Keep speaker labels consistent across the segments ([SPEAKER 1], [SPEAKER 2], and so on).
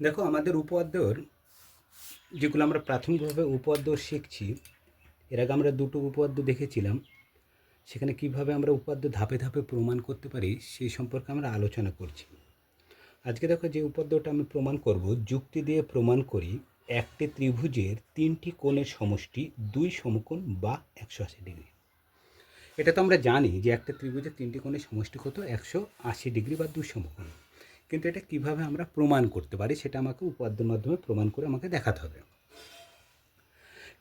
[SPEAKER 1] দেখো, আমাদের উপপাদ্যর যেগুলো আমরা প্রাথমিকভাবে উপপাদ্য শিখছি, এর আগে আমরা দুটো উপপাদ্য দেখেছিলাম, সেখানে কীভাবে আমরা উপপাদ্য ধাপে ধাপে প্রমাণ করতে পারি সেই সম্পর্কে আমরা আলোচনা করছি। আজকে দেখো, যে উপপাদ্যটা আমি প্রমাণ করব, যুক্তি দিয়ে প্রমাণ করি, একটি ত্রিভুজের তিনটি কোণের সমষ্টি দুই সমকোণ বা একশো আশি ডিগ্রি। এটা তো আমরা জানি যে একটা ত্রিভুজের তিনটি কোণের সমষ্টি কত? একশো আশি ডিগ্রি বা দুই সমকোণ। কিন্তু এটা কীভাবে আমরা প্রমাণ করতে পারি সেটা আমাকে উপাদ্যের মাধ্যমে প্রমাণ করে আমাকে দেখাতে হবে।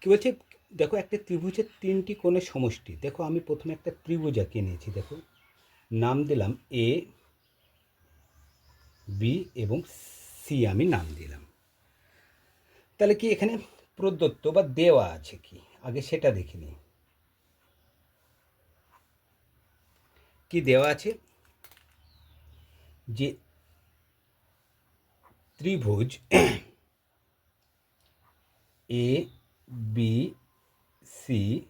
[SPEAKER 1] কি বলছে? দেখো একটা ত্রিভুজের তিনটি কোণের সমষ্টি। দেখো আমি প্রথমে একটা ত্রিভুজ আঁকিয়ে নিয়েছি, দেখো। নাম দিলাম এ বি এবং সি আমি নাম দিলাম। তাহলে কি এখানে প্রদত্ত বা দেওয়া আছে কি? আগে সেটা দেখে দেখিনি কি দেওয়া আছে? যে ত্রিভুজ এ বি সি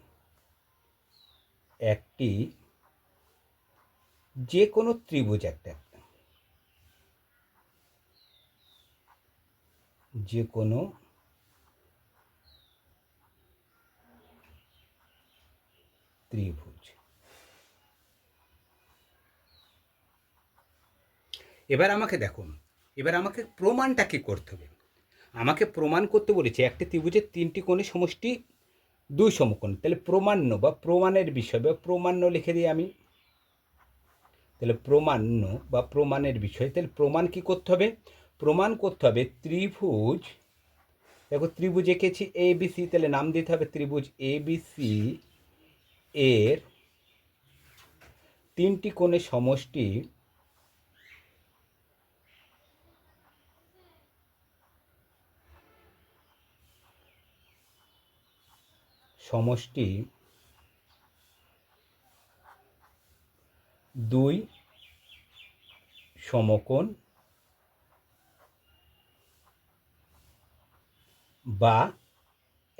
[SPEAKER 1] একটি, যে কোনো ত্রিভুজ একটা। যে কোনো ত্রিভুজ। এবার আমাকে দেখো এবার আমাকে প্রমাণটা কি করতে হবে? আমাকে প্রমাণ করতে বলেছে একটি ত্রিভুজের তিনটি কোণের সমষ্টি দুই সমকোণ। তাহলে প্রমাণ্য বা প্রমাণের বিষয় বা প্রমাণ্য লিখে দিই আমি। তাহলে প্রমাণ্য বা প্রমাণের বিষয়, তাহলে প্রমাণ কি করতে হবে? প্রমাণ করতে হবে ত্রিভুজ, দেখো ত্রিভুজ এঁকেছি এ বি সি তাহলে নাম দিতে হবে ত্রিভুজ এ বি সি এর তিনটি কোণের সমষ্টি সমষ্টি দুই সমকোণ বা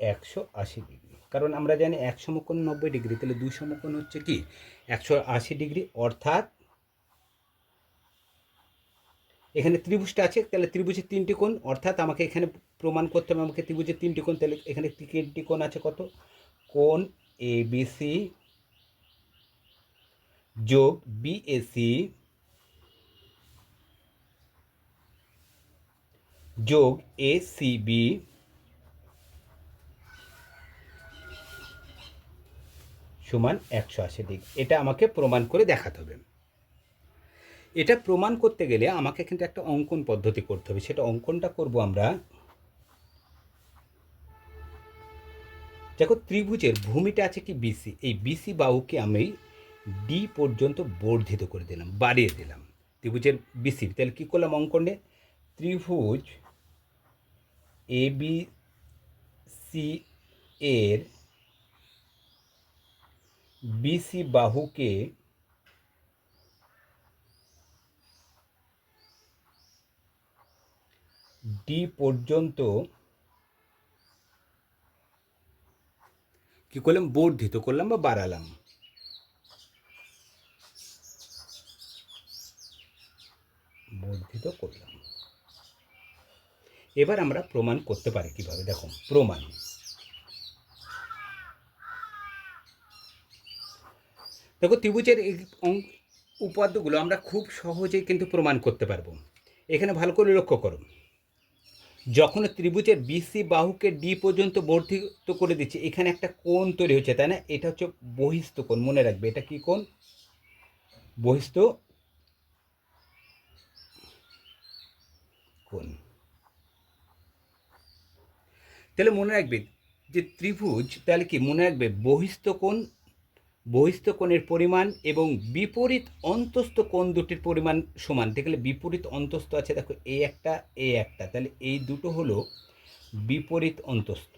[SPEAKER 1] একশো আশি ডিগ্রি। কারণ আমরা জানি এক সমকোণ নব্বই ডিগ্রি, তাহলে দুই সমকোণ হচ্ছে কি? একশো আশি ডিগ্রি, অর্থাৎ এখানে ত্রিভুজটা আছে, তাহলে ত্রিভুজের তিনটি কোণ, অর্থাৎ আমাকে এখানে প্রমাণ করতে হবে আমাকে ত্রিভুজের তিনটি কোণ, তাহলে এখানে তিনটি কোণ আছে কত? কোণ এ বি সি যোগ বিএসি যোগ এ সি বি সমান একশো আশি ডিগ্রি। এটা আমাকে প্রমাণ করে দেখাতে হবে। এটা প্রমাণ করতে গেলে আমাকে কিন্তু একটা অঙ্কন পদ্ধতি করতে হবে। সেটা অঙ্কনটা করব আমরা দেখো, ত্রিভুজের ভূমিটা আছে কি বিসি এই বিসি বাহুকে আমি ডি পর্যন্ত বর্ধিত করে দিলাম, বাড়িয়ে দিলাম। ত্রিভুজের বিসি তাহলে কী করলাম অঙ্কনে? ত্রিভুজ এ বি সি এর বিসি বাহুকে ডি পর্যন্ত কি করলাম? বর্ধিত করলাম বা বাড়ালাম। বর্ধিত করলাম। এবার আমরা প্রমাণ করতে পারি কীভাবে? দেখো, প্রমাণ। দেখো, ত্রিভুজের এই উপাদ্যগুলো আমরা খুব সহজেই কিন্তু প্রমাণ করতে পারব। এখানে ভালো করে লক্ষ্য করো। যখন ত্রিভুজের বিসি বাহুকে ডি পর্যন্ত বর্ধিত করে দিচ্ছে, এখানে একটা কোণ তৈরি হচ্ছে, তাই না? এটা হচ্ছে বহিস্থ কোণ, মনে রাখবে, এটা কি কোণ? বহিস্থ কোণ। তাহলে মনে রাখবে যে ত্রিভুজ, তাহলে কি? মনে রাখবে বহিস্থ কোণ বহিস্থ কোণের পরিমাণ এবং বিপরীত অন্তস্থ কোণ দুটির পরিমাণ সমান। দেখলে বিপরীত অন্তস্থ আছে, দেখো এ একটা এ একটা। তাহলে এই দুটো হলো বিপরীত অন্তস্থ।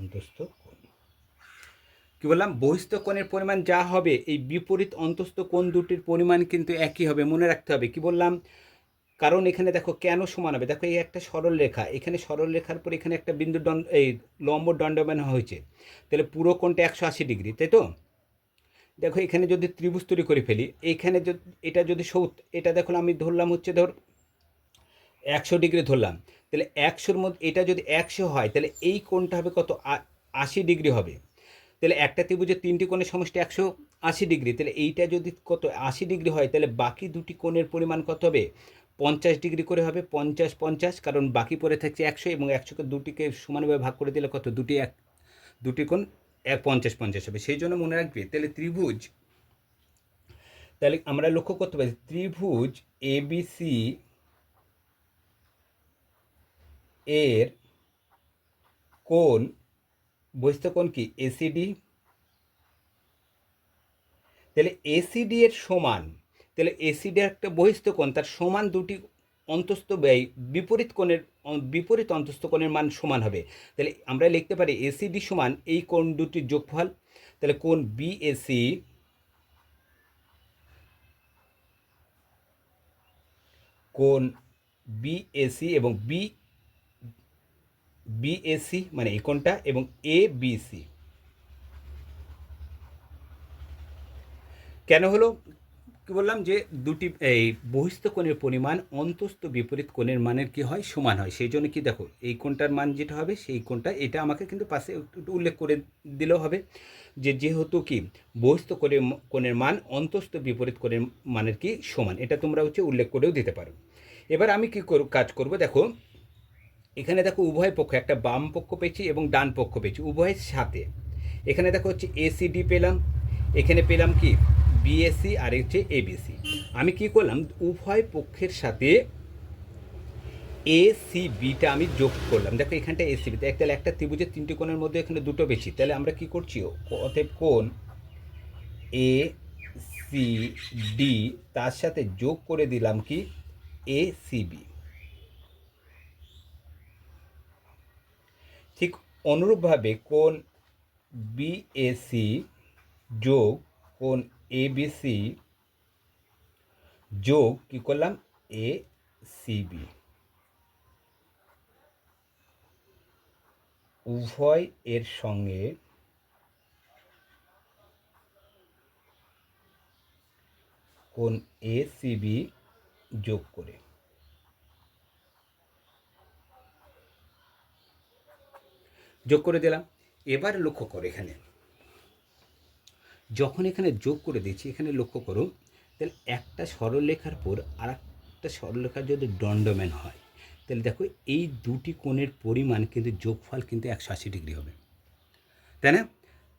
[SPEAKER 1] অন্তস্থ কি বললাম? বহিস্থ কোণের পরিমাণ যা হবে, এই বিপরীত অন্তস্থ কোণ দুটির পরিমাণ কিন্তু একই হবে, মনে রাখতে হবে। কি বললাম? কারণ এখানে দেখো কেন সমান হবে? দেখো এই একটা সরল রেখা, এখানে সরল রেখার পর এখানে একটা বিন্দু দণ্ড, এই লম্ব দণ্ডমান হয়েছে। তাহলে পুরো কোণটা একশো আশি ডিগ্রি, তাই তো? দেখো এখানে যদি ত্রিভুজ তৈরি করে ফেলি, এখানে যদি, এটা যদি সৌত, এটা দেখো আমি ধরলাম হচ্ছে ধর একশো ডিগ্রি ধরলাম। তাহলে একশোর মধ্যে, এটা যদি একশো হয়, তাহলে এই কোণটা হবে কত? আশি ডিগ্রি হবে। তাহলে একটা ত্রিভুজের তিনটি কোণের সমষ্টি একশো আশি ডিগ্রি, তাহলে এইটা যদি কত আশি ডিগ্রি হয়, তাহলে বাকি দুটি কোণের পরিমাণ কত হবে? পঞ্চাশ ডিগ্রি করে হবে, পঞ্চাশ পঞ্চাশ, কারণ বাকি পড়ে থাকছে একশো এবং একশোকে দুটিকে সমানভাবে ভাগ করে দিলে কত? দুটি এক, দুটি কোণ এক, পঞ্চাশ পঞ্চাশ হবে। সেই জন্য মনে রাখবে, তাহলে ত্রিভুজ, তাহলে আমরা লক্ষ্য করতে পারি, ত্রিভুজ এবিসি এর কোণ, বহিস্থ কোণ কি? এসিডি তাহলে এসিডি এর সমান তাহলে এসিডি একটা বহিস্থ কোণ, তার সমান দুটি অন্তস্থ ব্যয়, বিপরীত কোণের, বিপরীত অন্তস্থ কোণের মান সমান হবে। তাহলে আমরা লিখতে পারি এসিডি সমান এই কোণ দুটির যোগফল। তাহলে কোণ বিএসি কোণ বিএসি এবং বি বিএসি মানে এই কোণটা এবং এ বিসি কেন হলো? কি বললাম যে দুটি, এই বহিস্থ কোণের পরিমাণ অন্তস্থ বিপরীত কোণের মানের কি হয়? সমান হয়। সেই জন্য কি দেখো, এই কোণটার মান যেটা হবে, সেই কোণটা, এটা আমাকে কিন্তু পাশে একটু উল্লেখ করে দিলেও হবে যে যেহেতু কি, বহিস্থ কোণের কোণের মান অন্তস্থ বিপরীত কোণের মানের কি সমান, এটা তোমরা হচ্ছে উল্লেখ করেও দিতে পারো। এবার আমি কি কাজ করব? দেখো, এখানে দেখো উভয় পক্ষ, একটা বাম পক্ষ পেয়েছি এবং ডান পক্ষ পেয়েছি, উভয়ের সাথে। এখানে দেখো হচ্ছে এসিডি পেলাম। এখানে পেলাম কি? বিএসসি আর হচ্ছে এবিসি আমি কি করলাম? উভয় পক্ষের সাথে এ সি বিটা আমি যোগ করলাম। দেখো এখানটা এ সি তাহলে একটা ত্রিভুজের তিনটি কোণের মধ্যে এখানে দুটো বেশি। তাহলে আমরা কি করছি? অতএব কোণ এ সি ডি তার সাথে যোগ করে দিলাম কি? এ সি বি ঠিক অনুরূপভাবে কোণ বিএসি যোগ কোণ এবিসি যোগ কি করলাম? এ সিবি উভয় এর সঙ্গে কোণ এ সিবি যোগ করে। যোগ করে দিলাম। এবার লক্ষ্য করো এখানে। যখন এখানে যোগ করে দিচ্ছি, এখানে লক্ষ্য করো তাহলে একটা সরলরেখার পর আর একটা সরলরেখার যদি দণ্ডম্যান হয়, তাহলে দেখো এই দুটি কোণের পরিমাণ কিন্তু যোগফল কিন্তু একশো আশি ডিগ্রি হবে। তাই না?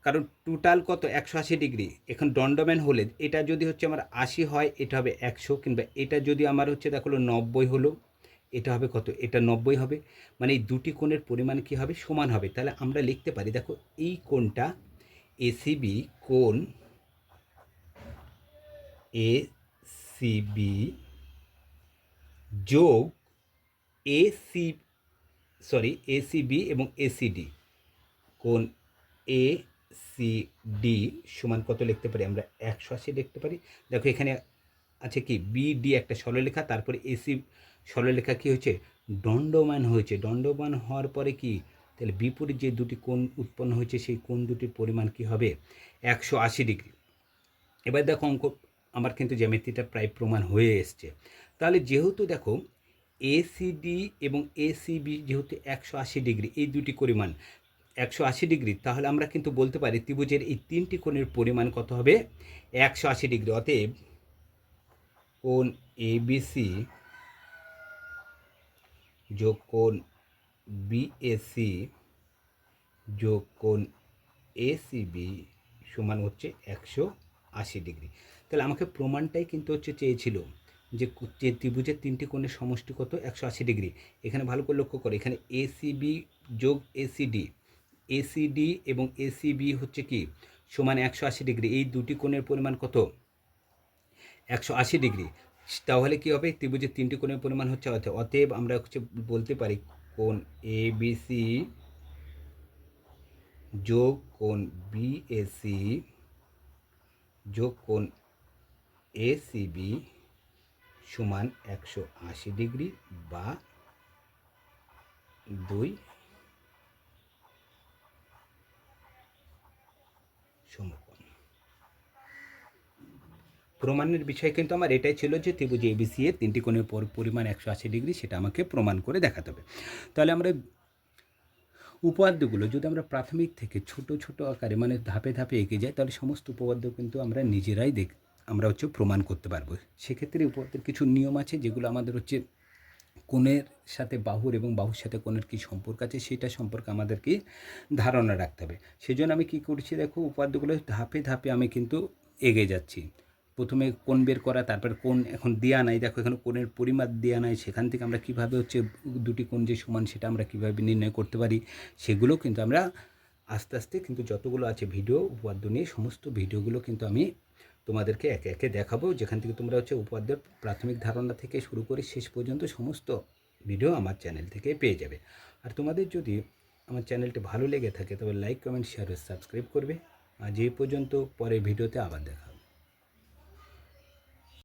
[SPEAKER 1] কারণ টোটাল কত? একশো আশি ডিগ্রি। এখন দণ্ডম্যান হলে এটা যদি হচ্ছে আমার আশি হয়, এটা হবে একশো, কিংবা এটা যদি আমার হচ্ছে দেখো নব্বই হলো, এটা হবে কত? এটা নব্বই হবে। মানে এই দুটি কোণের পরিমাণ কি হবে? সমান হবে। তাহলে আমরা লিখতে পারি, দেখো এই কোণটা এসিবি কোণ এ সিবি যোগ এসি সরি এসিবি এবং এসিডি কোণ এ সি ডি সমান কত লিখতে পারি? আমরা একশো আশি লিখতে পারি। দেখো এখানে আছে কি? বিডি একটা সরলরেখা তারপরে এসি সরলরেখা কি হয়েছে দণ্ডমান হয়েছে। দণ্ডমান হওয়ার পরে কি? তাহলে বিপরীত যে দুটি কোণ উৎপন্ন হয়েছে, সেই কোণ দুটির পরিমাণ কি হবে? একশো আশি ডিগ্রি। এবার দেখো অঙ্ক, আমার কিন্তু জ্যামিতিটা প্রায় প্রমাণ হয়ে এসছে। তাহলে যেহেতু দেখো এসিডি এবং এসিবি যেহেতু একশো আশি ডিগ্রি, এই দুটি পরিমাণ একশো আশি ডিগ্রি, তাহলে আমরা কিন্তু বলতে পারি ত্রিভুজের এই তিনটি কোণের পরিমাণ কত হবে? একশো আশি ডিগ্রি। অতএব কোণ এবিসি যোগ কোণ বিএসি যোগ কোণ এসিবি সমান হচ্ছে একশো আশি ডিগ্রি। তাহলে আমাকে প্রমাণটাই কিন্তু হচ্ছে চেয়েছিল যে ত্রিভুজের তিনটি কোণের সমষ্টি কত? একশো আশি ডিগ্রি। এখানে ভালো করে লক্ষ্য করো, এখানে এসিবি যোগ এসিডি এসিডি এবং এসিবি হচ্ছে কি? সমান একশো আশি ডিগ্রি। এই দুটি কোণের পরিমাণ কত? একশো আশি ডিগ্রি। তাহলে কি হবে? ত্রিভুজের তিনটি কোণের পরিমাণ হচ্ছে অতএব আমরা হচ্ছে বলতে পারি কোণ এ বিসি যোগ কোণ বিএসি যোগ কোণ এসিবি সমান একশো আশি ডিগ্রি বা দুই সমকোণ প্রমাণের বিষয় কিন্তু আমার এটাই ছিল যে ত্রিভুজ এবিসি এর তিনটি কোণের পর- পরিমাণ একশো আশি ডিগ্রি সেটা আমাকে প্রমাণ করে দেখাতে হবে। তাহলে আমরা উপপাদ্যগুলো যদি আমরা প্রাথমিক থেকে ছোট ছোট আকারে মানে ধাপে ধাপে এগিয়ে যাই, তাহলে সমস্ত উপপাদ্য কিন্তু আমরা নিজেরাই দেখ, আমরা হচ্ছে প্রমাণ করতে পারব। সেক্ষেত্রে উপপাদ্যের কিছু নিয়ম আছে যেগুলো আমাদের হচ্ছে কোণের সাথে বাহুর এবং বাহুর সাথে কোণের কী সম্পর্ক আছে সেটা সম্পর্কে আমাদেরকে ধারণা রাখতে হবে। সেই জন্য আমি কী করছি দেখো উপাদ্যগুলো ধাপে ধাপে আমি কিন্তু এগিয়ে যাচ্ছি। প্রথমে কোন বের করা, তারপর কোন এখন দেওয়া নাই। দেখো এখানে কোণের পরিমাপ দেওয়া নাই, সেখান থেকে আমরা কীভাবে হচ্ছে দুটি কোণ যে সমান সেটা আমরা কীভাবে নির্ণয় করতে পারি, সেগুলো কিন্তু আমরা আস্তে আস্তে কিন্তু যতগুলো আছে ভিডিও উপাদ্য নিয়ে সমস্ত ভিডিওগুলো কিন্তু আমি তোমাদেরকে একে একে দেখাবো। যেখান থেকে তোমরা হচ্ছে উপাদ্যের প্রাথমিক ধারণা থেকে শুরু করে শেষ পর্যন্ত সমস্ত ভিডিও আমার চ্যানেল থেকে পেয়ে যাবে। আর তোমাদের যদি আমার চ্যানেলটি ভালো লেগে থাকে, তবে লাইক, কমেন্ট শেয়ার সাবস্ক্রাইব করবে। আজ এই পর্যন্ত পরে ভিডিওতে আবার দেখা।